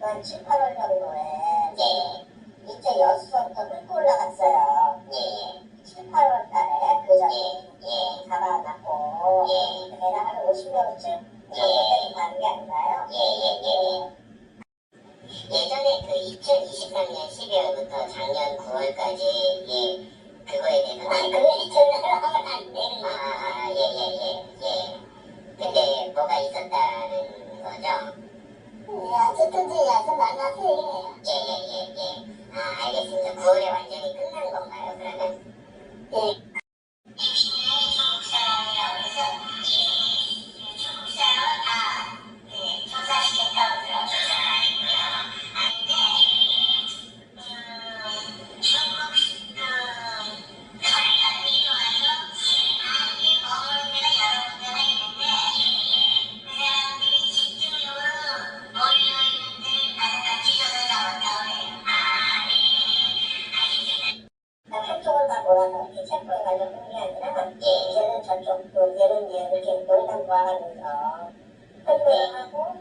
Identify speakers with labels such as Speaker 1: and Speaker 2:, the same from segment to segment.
Speaker 1: 한 7, 8월 정도에
Speaker 2: 예,
Speaker 1: 이제 여수서부터 끌고 올라갔어요.
Speaker 2: 예,
Speaker 1: 7, 8월 달에 그 전에
Speaker 2: 예, 예,
Speaker 1: 잡아놨고
Speaker 2: 예.
Speaker 1: 내가 한 50명쯤
Speaker 2: 예.
Speaker 1: 가는 게 아닌가요?
Speaker 2: 예, 예, 예. 예전에 그 2023년 12월부터 작년 9월까지 예, 그거에 대해서
Speaker 1: 아니 그 이틀을 하면 안 되는
Speaker 2: 아, 아, 아, 예, 예, 예, 예. 근데 뭐가 있었다는 거죠?
Speaker 1: 야, 어쨌든지 야서 만나세요.
Speaker 2: 예, 예, 예, 예. 아, 알겠습니다. 9월에 완전히 끝난 건가요, 그러면?
Speaker 1: 예. 이렇게 체포해 가지고 뿐이 아니라 이제는 저쪽 또 얘는 얘 이렇게 농담 모아가면서 설명하고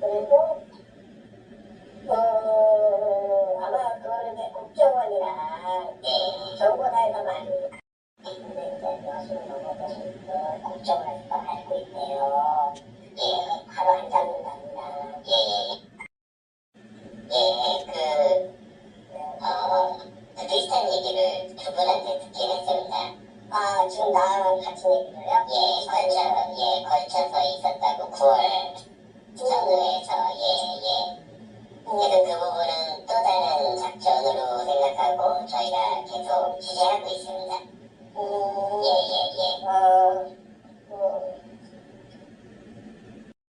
Speaker 1: 그리고 어, 아마 그거는 국정원이랑 정보사에서 많이 근데 이제 여수는 넘어서는 그 국정원에서
Speaker 2: 얘기를 두 분한테 듣긴 했습니다.
Speaker 1: 아, 지금 나랑 같이 얘기를요?
Speaker 2: 예, 걸쳐, 예, 걸쳐서 있었다고 9월 정도에서, 예, 예. 그래도 그 부분은 또 다른 작전으로 생각하고 저희가 계속 취재하고 있습니다.
Speaker 1: 음,
Speaker 2: 예, 예, 예.
Speaker 1: 어, 음,